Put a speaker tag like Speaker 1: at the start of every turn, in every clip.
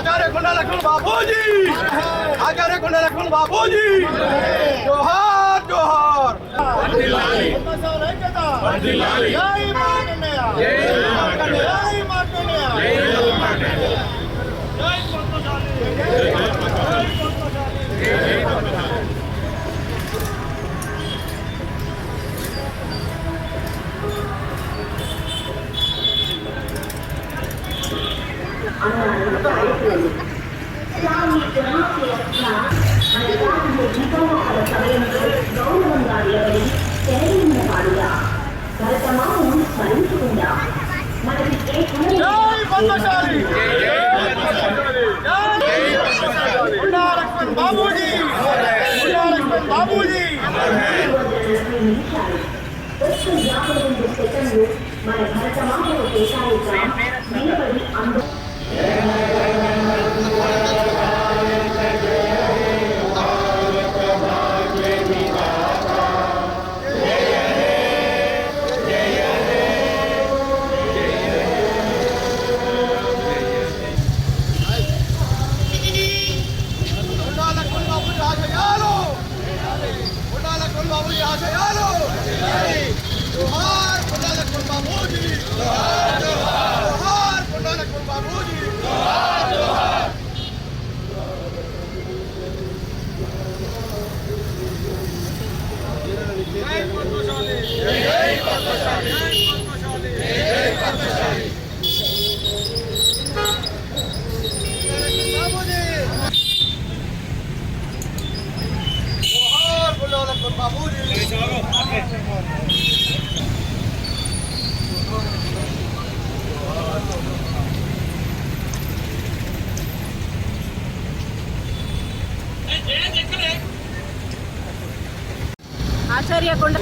Speaker 1: आचार्य कुंडा लक्ष्मण बाबू जी आचार्य कुंडा लक्ष्मण बाबू जी जोहार जोहार
Speaker 2: జై పద్మశాలి జై కొండా లక్ష్మణ్ బాబూజీ కొండా లక్ష్మణ్ బాబూజీ
Speaker 3: మన భరత మాటలు కేటాయిద్దాం నిలబడి అందరూ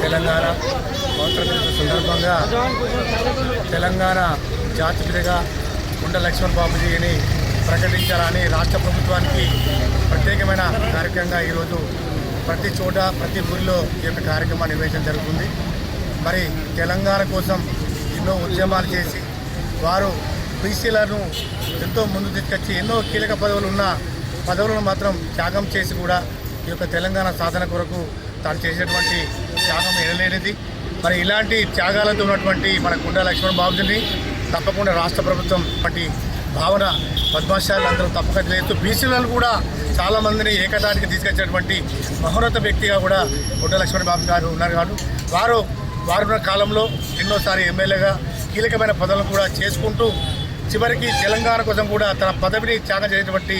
Speaker 4: తెలంగాణ స్వాతంత్ర సందర్భంగా తెలంగాణ జాతిపితగా కొండ లక్ష్మణ్ బాబుజీని ప్రకటించాలని రాష్ట్ర ప్రభుత్వానికి ప్రత్యేకమైన కార్యక్రమంగా ఈరోజు ప్రతి చోట ప్రతి ఊరిలో ఈ యొక్క కార్యక్రమాన్ని నిర్వహించడం జరుగుతుంది. మరి తెలంగాణ కోసం ఎన్నో ఉద్యమాలు చేసి వారు బీసీలను ఎంతో ముందు తీసుకొచ్చి ఎన్నో కీలక పదవులు ఉన్న పదవులను మాత్రం త్యాగం చేసి కూడా ఈ యొక్క తెలంగాణ సాధన కొరకు తాను చేసినటువంటి త్యాగం ఎనలేనిది. మరి ఇలాంటి త్యాగాలతో ఉన్నటువంటి మన కుండ లక్ష్మణ్ బాబుజీని తప్పకుండా రాష్ట్ర ప్రభుత్వం వంటి భావన పద్మశాలు అందరూ తప్పక చేస్తూ బీసీలను కూడా చాలామందిని ఏకదానికి తీసుకొచ్చినటువంటి మహోన్నత వ్యక్తిగా కూడా గుడ్డ లక్ష్మణ్ బాబు గారు ఉన్నారు కాదు వారు వారున్న కాలంలో ఎన్నోసారి ఎమ్మెల్యేగా కీలకమైన పదవులను కూడా చేసుకుంటూ చివరికి తెలంగాణ కోసం కూడా తన పదవిని త్యాగం చేసినటువంటి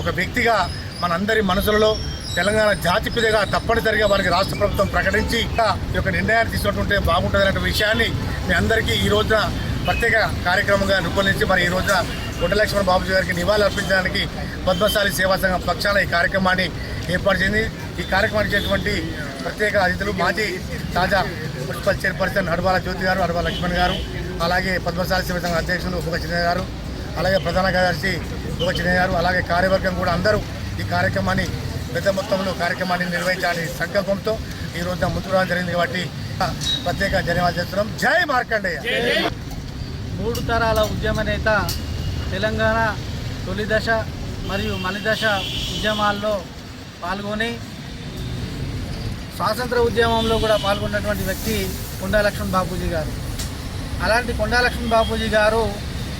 Speaker 4: ఒక వ్యక్తిగా మనందరి మనసులలో తెలంగాణ జాతిపిదగా తప్పనిసరిగా వారికి రాష్ట్ర ప్రభుత్వం ప్రకటించి ఈ యొక్క నిర్ణయాన్ని తీసుకుంటుంటే బాగుంటుంది విషయాన్ని మీ అందరికీ ఈ రోజున ప్రత్యేక కార్యక్రమంగా రూపొందించి మరి ఈ రోజున గుడ్డలక్ష్మణ బాబుజీ గారికి నివాళులు అర్పించడానికి పద్మశాలి సేవా సంఘం పక్షాన ఈ కార్యక్రమాన్ని ఏర్పాటు చేసింది. ఈ కార్యక్రమానికి చేసినటువంటి ప్రత్యేక అతిథులు మాజీ తాజా మున్సిపల్ చైర్పర్సన్ అడవాల జ్యోతి గారు అడవాల లక్ష్మణ్ గారు అలాగే పద్మశాలి సేవా సంఘం అధ్యక్షులు ఉప చిన్నయ్య గారు అలాగే ప్రధాన కార్యదర్శి ఉప చిన్నయ్య గారు అలాగే కార్యవర్గం కూడా అందరూ ఈ కార్యక్రమాన్ని పెద్ద మొత్తంలో కార్యక్రమాన్ని నిర్వహించాలని సంకల్పంతో ఈ రోజున ముందుకు రావడం జరిగింది కాబట్టి ప్రత్యేక ధన్యవాదాలు చేస్తున్నాం. జై మార్కండేయ!
Speaker 5: మూడు తరాల ఉద్యమ నేత తెలంగాణ తొలిదశ మరియు మలిదశ ఉద్యమాల్లో పాల్గొని స్వాతంత్ర ఉద్యమంలో కూడా పాల్గొన్నటువంటి వ్యక్తి కొండా లక్ష్మణ్ బాపూజీ గారు. అలాంటి కొండా లక్ష్మణ్ బాపూజీ గారు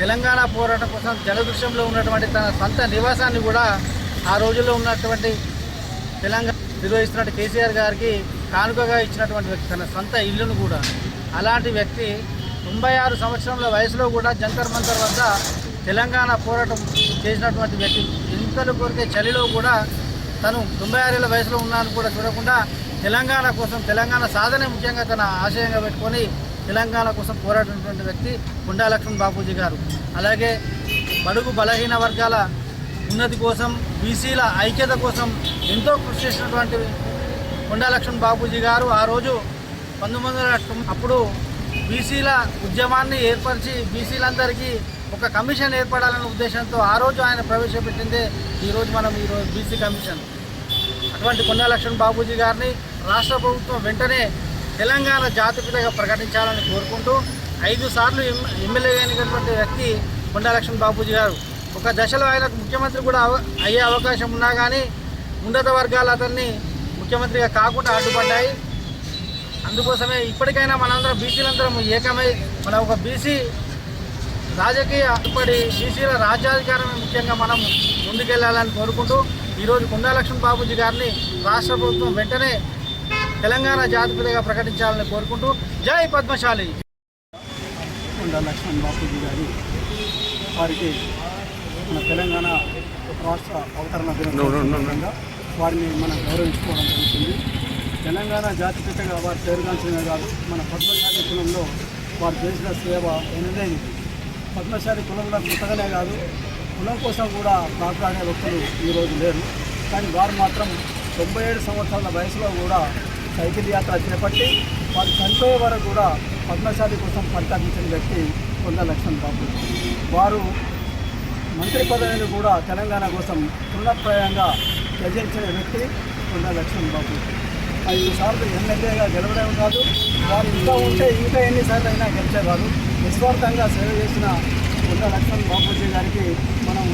Speaker 5: తెలంగాణ పోరాటం కోసం జలదృశ్యంలో ఉన్నటువంటి తన సొంత నివాసాన్ని కూడా ఆ రోజుల్లో ఉన్నటువంటి తెలంగాణ నిర్వహిస్తున్న కేసీఆర్ గారికి కానుకగా ఇచ్చినటువంటి వ్యక్తి తన సొంత ఇల్లును కూడా. అలాంటి వ్యక్తి తొంభై ఆరు సంవత్సరంల వయసులో కూడా జంతర్ మంతర్ వద్ద తెలంగాణ పోరాటం చేసినటువంటి వ్యక్తి. ఇంతలు కొరికే చలిలో కూడా తను తొంభై ఆరేళ్ళ వయసులో ఉన్నాను కూడా చూడకుండా తెలంగాణ కోసం తెలంగాణ సాధనే ముఖ్యంగా తన ఆశయంగా పెట్టుకొని తెలంగాణ కోసం పోరాడినటువంటి వ్యక్తి గుండా లక్ష్మణ్ బాపూజీ గారు. అలాగే బడుగు బలహీన వర్గాల ఉన్నతి కోసం బీసీల ఐక్యత కోసం ఎంతో కృషి చేసినటువంటి కొండా లక్ష్మణ్ బాపూజీ గారు ఆ రోజు పంతొమ్మిది అప్పుడు బీసీల ఉద్యమాన్ని ఏర్పరిచి బీసీలందరికీ ఒక కమిషన్ ఏర్పడాలనే ఉద్దేశంతో ఆ రోజు ఆయన ప్రవేశపెట్టిందే ఈరోజు మనం ఈరోజు బీసీ కమిషన్. అటువంటి కొండా లక్ష్మణ్ బాబూజీ గారిని రాష్ట్ర ప్రభుత్వం వెంటనే తెలంగాణ జాతిపితగా ప్రకటించాలని కోరుకుంటూ ఐదు సార్లు ఎమ్మెల్యే అయినటువంటి వ్యక్తి కొండా లక్ష్మణ్ బాబూజీ గారు. ఒక దశలో ఆయనకు ముఖ్యమంత్రి కూడా అయ్యే అవకాశం ఉన్నా కానీ ఉన్నత వర్గాలు అతన్ని ముఖ్యమంత్రిగా కాకుండా అడ్డుపడ్డాయి. అందుకోసమే ఇప్పటికైనా మనందరం బీసీలందరం ఏకమై మన ఒక బీసీ రాజకీయ అడ్డుపడి బీసీల రాజ్యాధికారమే ముఖ్యంగా మనం ముందుకెళ్ళాలని కోరుకుంటూ ఈరోజు కొండా లక్ష్మణ్ బాబుజీ గారిని రాష్ట్ర ప్రభుత్వం వెంటనే తెలంగాణ జాతిపితగా ప్రకటించాలని కోరుకుంటూ జై పద్మశాలి.
Speaker 6: కొండ లక్ష్మణ్ బాపూజీ గారు వారికి మన తెలంగాణ రాష్ట్ర అవతరణ వారిని మనం గౌరవించుకోవడం జరుగుతుంది. తెలంగాణ జాతిపితగా వారి పేరుగాంచిన కాదు మన పద్మశాలి కులంలో వారు చేసిన సేవ ఎనలేని పద్మశాలి కులంలో కృతగానే కాదు కులం కోసం కూడా మాట్లాడే వ్యక్తులు ఈరోజు లేరు. కానీ వారు మాత్రం తొంభై ఏడు సంవత్సరాల వయసులో కూడా సైకిల్ యాత్ర చేపట్టి వారు చనిపోయే వరకు కూడా పద్మశాలి కోసం పరితపించిన వ్యక్తి కొండ లక్ష్మణ్ బాబు. వారు మంత్రి పదవిని కూడా తెలంగాణ కోసం తృణప్రాయంగా త్యజించిన వ్యక్తి కొండ లక్ష్మణ్ బాబు. ఐదు సార్లు ఎమ్మెల్యేగా గెలవడం కాదు. వారు ఇంకా ఉంటే ఇంకా ఎన్నిసార్లు అయినా గెలిచేవారు. నిస్వార్థంగా సేవ చేసిన కొండ లక్ష్మణ్ బాపూజీ గారికి మనం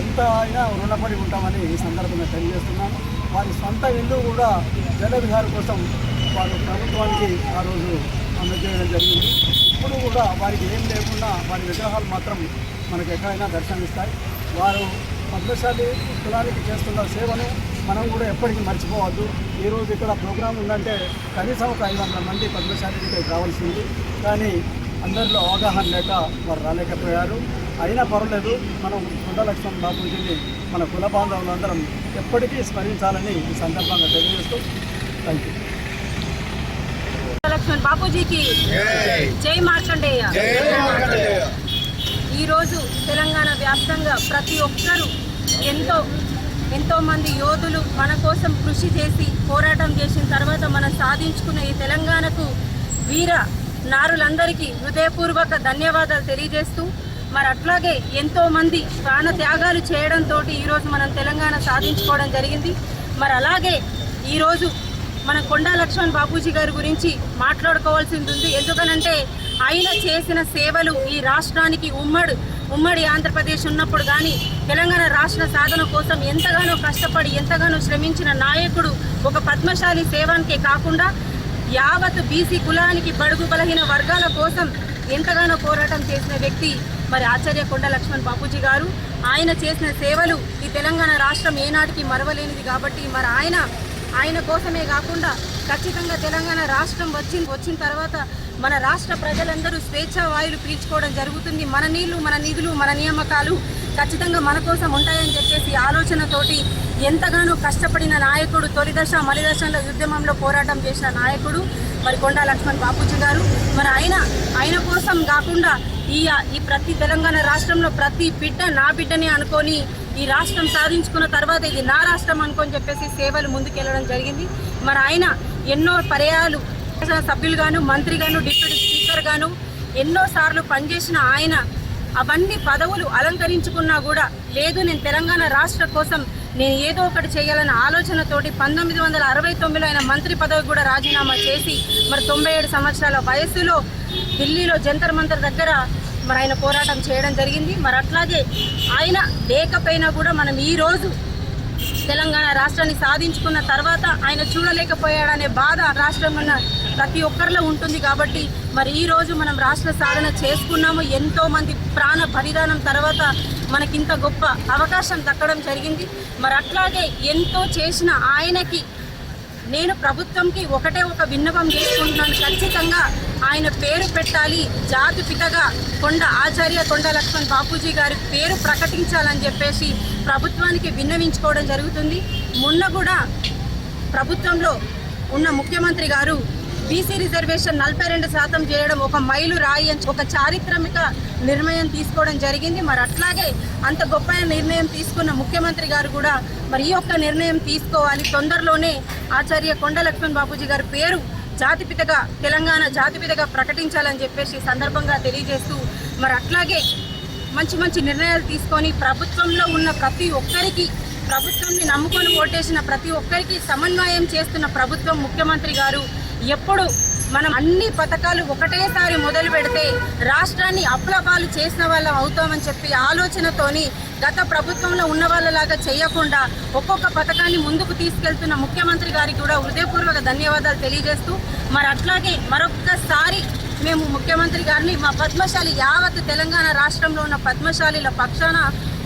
Speaker 6: ఎంత అయినా రుణపడి ఉంటామని ఈ సందర్భంగా తెలియజేస్తున్నాను. వారి సొంత ఇల్లు కూడా జలవిహార్ కోసం వారు ప్రభుత్వానికి ఆ రోజు అందజేయడం జరిగింది. ఇప్పుడు కూడా వారికి ఏం లేకుండా వారి విగ్రహాలు మాత్రం మనకు ఎక్కడైనా దర్శనమిస్తాయి. వారు పద్మశాలి కులానికి చేస్తున్న సేవను మనం కూడా ఎప్పటికీ మర్చిపోవద్దు. ఈరోజు ఇక్కడ ప్రోగ్రాం ఉందంటే కనీసం ఒక ఐదు వందల మంది పద్మశాలికి రావాల్సింది. కానీ అందరిలో అవగాహన లేక వారు రాలేకపోయారు. అయినా పర్వాలేదు మనం కొండ లక్ష్మణ్ బాబుజీని మన కుల బాంధవులందరం ఎప్పటికీ స్మరించాలని ఈ సందర్భంగా తెలియజేస్తూ థ్యాంక్ యూ
Speaker 7: లక్ష్మణ్ బాపూజీకి జై మార్కండేయ. ఈరోజు తెలంగాణ వ్యాప్తంగా ప్రతి ఒక్కరూ ఎంతో ఎంతో మంది యోధులు మన కోసం కృషి చేసి పోరాటం చేసిన తర్వాత మనం సాధించుకున్న ఈ తెలంగాణకు వీర నారులందరికీ హృదయపూర్వక ధన్యవాదాలు తెలియజేస్తూ మరి అట్లాగే ఎంతో మంది ప్రాణ త్యాగాలు చేయడంతో ఈరోజు మనం తెలంగాణ సాధించుకోవడం జరిగింది. మరి అలాగే ఈరోజు మన కొండా లక్ష్మణ్ బాపూజీ గారి గురించి మాట్లాడుకోవాల్సింది ఉంది ఎందుకనంటే ఆయన చేసిన సేవలు ఈ రాష్ట్రానికి ఉమ్మడు ఉమ్మడి ఆంధ్రప్రదేశ్ ఉన్నప్పుడు కానీ తెలంగాణ రాష్ట్ర సాధన కోసం ఎంతగానో కష్టపడి ఎంతగానో శ్రమించిన నాయకుడు ఒక పద్మశాలి సేవానికే కాకుండా యావత్ బీసీ కులానికి బడుగు బలహీన వర్గాల కోసం ఎంతగానో పోరాటం చేసిన వ్యక్తి మరి ఆచార్య కొండ లక్ష్మణ్ బాపూజీ గారు. ఆయన చేసిన సేవలు ఈ తెలంగాణ రాష్ట్రం ఏనాటికి మరవలేనిది కాబట్టి మరి ఆయన ఆయన కోసమే కాకుండా ఖచ్చితంగా తెలంగాణ రాష్ట్రం వచ్చిన వచ్చిన తర్వాత మన రాష్ట్ర ప్రజలందరూ స్వేచ్ఛ వాయులు పీల్చుకోవడం జరుగుతుంది. మన నీళ్ళు మన నిధులు మన నియామకాలు ఖచ్చితంగా మన కోసం ఉంటాయని చెప్పేసి ఆలోచనతోటి ఎంతగానో కష్టపడిన నాయకుడు తొలి దశ ఉద్యమంలో పోరాటం చేసిన నాయకుడు మరి కొండా లక్ష్మణ్ బాపూజీ గారు. మరి ఆయన ఆయన కోసం కాకుండా ఈ ఈ ప్రతి తెలంగాణ రాష్ట్రంలో ప్రతి బిడ్డ నా బిడ్డనే అనుకొని ఈ రాష్ట్రం సాధించుకున్న తర్వాత ఇది నా రాష్ట్రం అనుకొని చెప్పేసి సేవలు ముందుకెళ్ళడం జరిగింది. మరి ఆయన ఎన్నో పర్యాలు సభ్యులుగాను మంత్రిగాను డిప్యూటీ స్పీకర్ గాను ఎన్నో సార్లు పనిచేసిన ఆయన అవన్నీ పదవులు అలంకరించుకున్నా కూడా లేదు నేను తెలంగాణ రాష్ట్ర కోసం నేను ఏదో ఒకటి చేయాలన్న ఆలోచనతోటి పంతొమ్మిది వందల అరవై తొమ్మిదిలో ఆయన మంత్రి పదవి కూడా రాజీనామా చేసి మరి తొంభై ఏడు సంవత్సరాల వయస్సులో ఢిల్లీలో జంతర్ మంతర్ దగ్గర మరి ఆయన పోరాటం చేయడం జరిగింది. మరి అట్లాగే ఆయన లేకపోయినా కూడా మనం ఈ రోజు తెలంగాణ రాష్ట్రాన్ని సాధించుకున్న తర్వాత ఆయన చూడలేకపోయాడనే బాధ రాష్ట్రం ఉన్న ప్రతి ఒక్కరిలో ఉంటుంది కాబట్టి మరి ఈ రోజు మనం రాష్ట్ర సాధన చేసుకున్నాము. ఎంతో మంది ప్రాణ బలిదానం తర్వాత మనకింత గొప్ప అవకాశం దక్కడం జరిగింది. మరి అట్లాగే ఎంతో చేసిన ఆయనకి నేను ప్రభుత్వంకి ఒకటే ఒక విన్నపం చేసుకుంటున్నాను. ఖచ్చితంగా ఆయన పేరు పెట్టాలి. జాతి పితగా కొండ ఆచార్య కొండ లక్ష్మణ్ బాపూజీ గారి పేరు ప్రకటించాలని చెప్పేసి ప్రభుత్వానికి విన్నవించుకోవడం జరుగుతుంది. మొన్న కూడా ప్రభుత్వంలో ఉన్న ముఖ్యమంత్రి గారు బీసీ రిజర్వేషన్ నలభై రెండు శాతం చేయడం ఒక మైలు రాయి ఒక చారిత్రమిక నిర్ణయం తీసుకోవడం జరిగింది. మరి అట్లాగే అంత గొప్ప నిర్ణయం తీసుకున్న ముఖ్యమంత్రి గారు కూడా మరి ఈ యొక్క నిర్ణయం తీసుకోవాలి. తొందరలోనే ఆచార్య కొండ లక్ష్మణ్ బాబూజీ గారి పేరు జాతిపితగా తెలంగాణ జాతిపితగా ప్రకటించాలని చెప్పేసి సందర్భంగా తెలియజేస్తూ మరి అట్లాగే మంచి మంచి నిర్ణయాలు తీసుకొని ప్రభుత్వంలో ఉన్న ప్రతి ఒక్కరికి ప్రభుత్వాన్ని నమ్ముకొని ఓటేసిన ప్రతి ఒక్కరికి సమన్వయం చేస్తున్న ప్రభుత్వం ముఖ్యమంత్రి గారు ఎప్పుడు మనం అన్ని పథకాలు ఒకటేసారి మొదలు పెడితే రాష్ట్రాన్ని అప్లపాలు చేసిన వాళ్ళం అవుతామని చెప్పి ఆలోచనతోని గత ప్రభుత్వంలో ఉన్న వాళ్ళలాగా చేయకుండా ఒక్కొక్క పథకాన్ని ముందుకు తీసుకెళ్తున్న ముఖ్యమంత్రి గారికి కూడా హృదయపూర్వక ధన్యవాదాలు తెలియజేస్తూ మరి అట్లాగే మరొక్కసారి మేము ముఖ్యమంత్రి గారిని మా పద్మశాలి యావత్ తెలంగాణ రాష్ట్రంలో ఉన్న పద్మశాలిల పక్షాన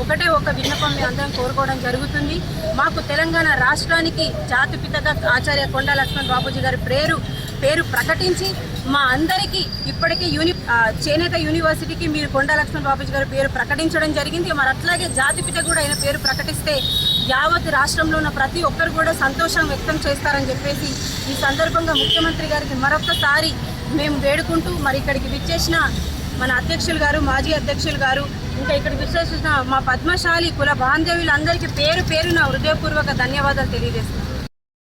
Speaker 7: ఒకటే ఒక విన్నపం మేము అందరం కోరుకోవడం జరుగుతుంది. మాకు తెలంగాణ రాష్ట్రానికి జాతిపితగా ఆచార్య కొండా లక్ష్మణ్ బాబూజీ గారి పేరు పేరు ప్రకటించి మా అందరికీ ఇప్పటికే యూని చేనేత యూనివర్సిటీకి మీరు కొండా లక్ష్మణ్ బాబుజీ గారి పేరు ప్రకటించడం జరిగింది. మరి అట్లాగే జాతిపిత కూడా ఆయన పేరు ప్రకటిస్తే యావత్ రాష్ట్రంలో ఉన్న ప్రతి ఒక్కరు కూడా సంతోషం వ్యక్తం చేస్తారని చెప్పేసి ఈ సందర్భంగా ముఖ్యమంత్రి గారికి మరొకసారి మేము వేడుకుంటూ మరి ఇక్కడికి విచ్చేసిన మన అధ్యక్షులు గారు మాజీ అధ్యక్షులు గారు ఇంకా ఇక్కడ విచ్చేసిన మా పద్మశాలి కుల బాంధవ్యులందరికీ పేరు పేరున హృదయపూర్వక ధన్యవాదాలు తెలియజేస్తున్నాను